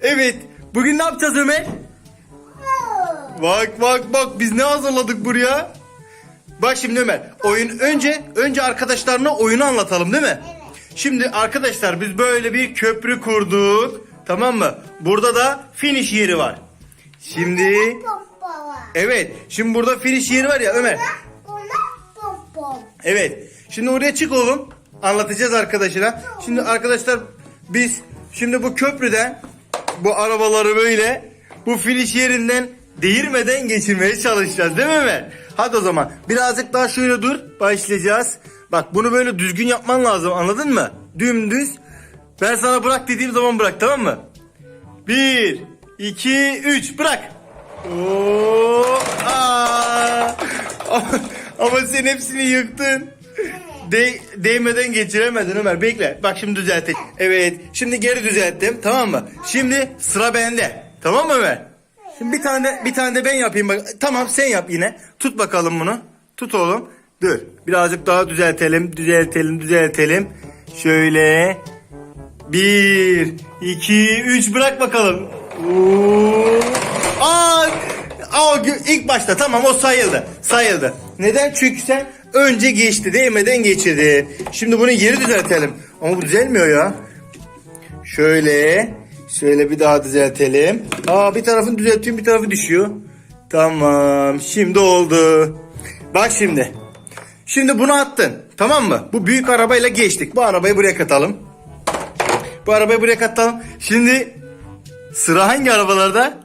Evet. Bugün ne yapacağız Ömer? Bak bak bak biz ne hazırladık buraya? Bak şimdi Ömer. Oyun önce önce arkadaşlarına oyunu anlatalım değil mi? Şimdi arkadaşlar biz böyle bir köprü kurduk. Tamam mı? Burada da finish yeri var. Şimdi evet. Şimdi burada finish yeri var ya Ömer. Evet. Şimdi oraya çık oğlum. Anlatacağız arkadaşına. Şimdi arkadaşlar biz şimdi bu köprüden bu arabaları böyle bu finish yerinden değirmeden geçirmeye çalışacağız değil mi Ömer? Hadi o zaman birazcık daha şöyle dur. Başlayacağız. Bak bunu böyle düzgün yapman lazım anladın mı? Dümdüz. Ben sana bırak dediğim zaman bırak tamam mı? Bir, iki, üç bırak. Oo, aa. Ama sen hepsini yıktın. De, değmeden geçiremedin Ömer. Bekle. Bak şimdi düzelttik. Evet. Şimdi geri düzelttim. Tamam mı? Şimdi sıra bende. Tamam mı Ömer? Şimdi bir tane de, bir tane de ben yapayım. Bak. Tamam sen yap yine. Tut bakalım bunu. Tut oğlum. Dur. Birazcık daha düzeltelim. Düzeltelim. Düzeltelim. Şöyle. Bir, iki, üç bırak bakalım. Oo. Aa, aa, ilk başta tamam o sayıldı. Sayıldı. Neden? Çünkü sen önce geçti değmeden geçirdi. Şimdi bunu geri düzeltelim. Ama bu düzelmiyor ya. Şöyle. Şöyle bir daha düzeltelim. Aa bir tarafını düzeltiyorum bir tarafı düşüyor. Tamam. Şimdi oldu. Bak şimdi. Şimdi bunu attın. Tamam mı? Bu büyük arabayla geçtik. Bu arabayı buraya katalım. Bu arabayı buraya katalım. Şimdi sıra hangi arabalarda?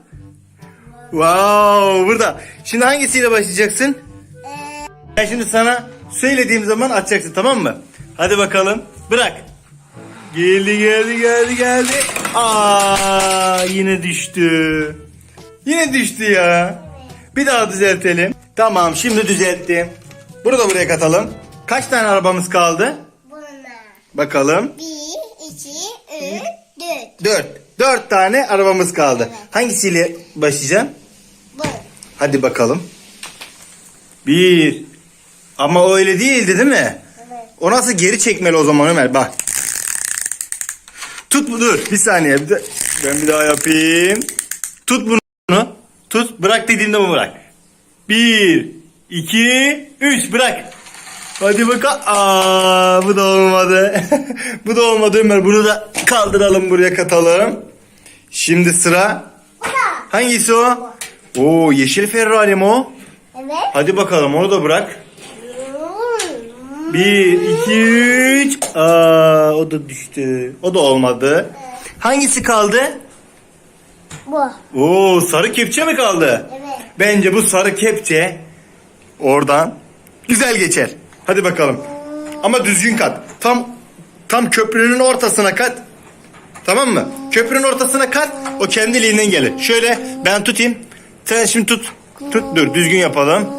Wow burada. Şimdi hangisiyle başlayacaksın? Ben şimdi sana söylediğim zaman açacaksın tamam mı? Hadi bakalım. Bırak. Geldi geldi geldi geldi. Aa yine düştü. Yine düştü ya. Bir daha düzeltelim. Tamam şimdi düzelttim. Bunu da buraya katalım. Kaç tane arabamız kaldı? Buna. Bakalım. Bir, iki, üç, dört. Dört. Dört tane arabamız kaldı. Hangisiyle başlayacağım? Bu. Hadi bakalım. Bir. Ama öyle değildi değil mi? Evet. O nasıl geri çekmeli o zaman Ömer bak. Tut bu dur bir saniye. Bir de, ben bir daha yapayım. Tut bunu. Tut bırak dediğimde bu bırak. Bir, iki, üç bırak. Hadi bakalım. Aa, bu da olmadı. bu da olmadı Ömer. Bunu da kaldıralım buraya katalım. Şimdi sıra. Hangisi o? Oo yeşil Ferrari mi o? Evet. Hadi bakalım onu da bırak. Bir, iki, üç. Aa, o da düştü. O da olmadı. Hangisi kaldı? Bu. Oo, sarı kepçe mi kaldı? Evet. Bence bu sarı kepçe oradan güzel geçer. Hadi bakalım. Ama düzgün kat. Tam tam köprünün ortasına kat. Tamam mı? Köprünün ortasına kat. O kendiliğinden gelir. Şöyle ben tutayım. Sen şimdi tut. Tut dur düzgün yapalım.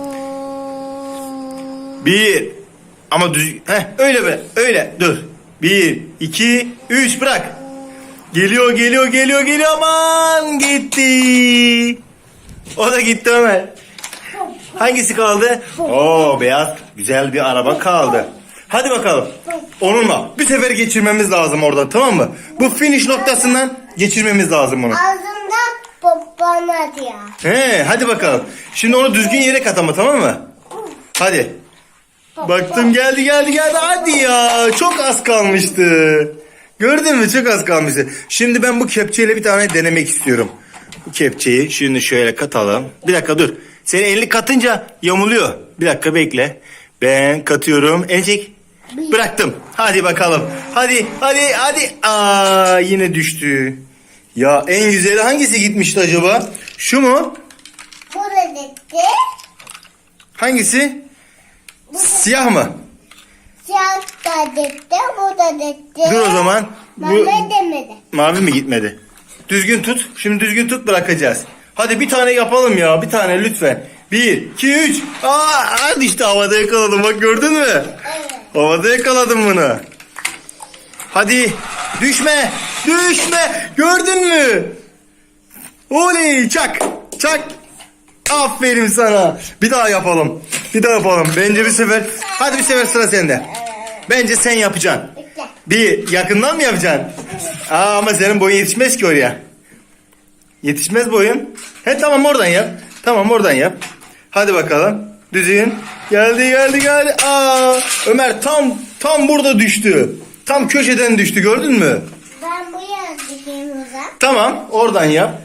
Bir. Ama düz... Heh öyle be. Öyle. Dur. Bir, iki, üç bırak. Geliyor, geliyor, geliyor, geliyor. Aman gitti. O da gitti Ömer. Hangisi kaldı? Oo beyaz güzel bir araba kaldı. Hadi bakalım. Onunla bir sefer geçirmemiz lazım orada tamam mı? Bu finish noktasından geçirmemiz lazım bunu. Ağzında pompana diyor. He hadi bakalım. Şimdi onu düzgün yere kat ama tamam mı? Hadi. Baktım geldi geldi geldi hadi ya çok az kalmıştı. Gördün mü çok az kalmıştı. Şimdi ben bu kepçeyle bir tane denemek istiyorum. Bu kepçeyi şimdi şöyle katalım. Bir dakika dur. Seni elini katınca yamuluyor. Bir dakika bekle. Ben katıyorum. Çek. Bıraktım. Hadi bakalım. Hadi hadi hadi. Aa yine düştü. Ya en güzeli hangisi gitmişti acaba? Şu mu? Bu da gitti. Hangisi? Siyah mı? Siyah da gitti. Bu da gitti. Dur o zaman. Bu Mehmet demedi. mavi mi gitmedi? Düzgün tut. Şimdi düzgün tut bırakacağız. Hadi bir tane yapalım ya. Bir tane lütfen. Bir, iki, üç. Aa, hadi işte havada yakaladım. Bak gördün mü? Evet. Havada yakaladım bunu. Hadi. Düşme. Düşme. Gördün mü? Oley. Çak. Çak. Aferin sana. Bir daha yapalım. Bir daha yapalım. Bence bir sefer. Hadi bir sefer sıra sende. Bence sen yapacaksın. Bir yakından mı yapacaksın? Aa, ama senin boyun yetişmez ki oraya. Yetişmez boyun. He tamam oradan yap. Tamam oradan yap. Hadi bakalım. Düzün. Geldi geldi geldi. Aa, Ömer tam tam burada düştü. Tam köşeden düştü gördün mü? Ben o zaman. Tamam oradan yap.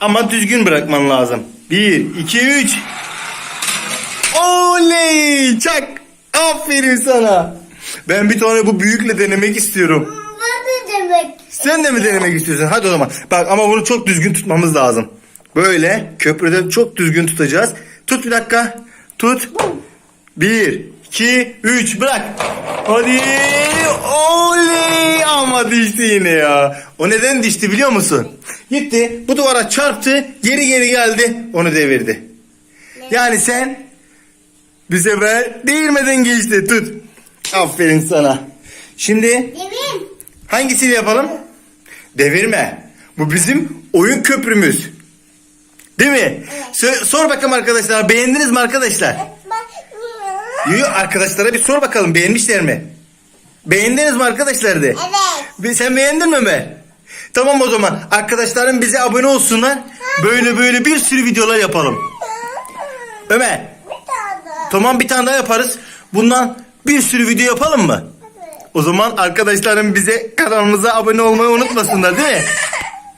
Ama düzgün bırakman lazım. Bir, iki, üç. Oley! Çak! Aferin sana. Ben bir tane bu büyükle denemek istiyorum. Bu da demek. Sen de mi denemek istiyorsun? Hadi o zaman. Bak ama bunu çok düzgün tutmamız lazım. Böyle köprüde çok düzgün tutacağız. Tut bir dakika. Tut. Bir, iki, üç. Bırak. Hadi. Oley. Düştü yine ya. O neden düştü biliyor musun? Gitti. Bu duvara çarptı. Geri geri geldi. Onu devirdi. Yani sen bir sefer değirmeden geçti. Tut. Aferin sana. Şimdi. Hangisini yapalım? Devirme. Bu bizim oyun köprümüz. Değil mi? Sö- sor bakalım arkadaşlar. Beğendiniz mi arkadaşlar? Yo, yo, arkadaşlara bir sor bakalım. Beğenmişler mi? Beğendiniz mi arkadaşlar de? Evet. Sen beğendin mi Ömer? Tamam o zaman. Arkadaşlarım bize abone olsunlar. Böyle böyle bir sürü videolar yapalım. Ömer. Bir tane. Tamam bir tane daha yaparız. Bundan bir sürü video yapalım mı? O zaman arkadaşlarım bize kanalımıza abone olmayı unutmasınlar değil mi?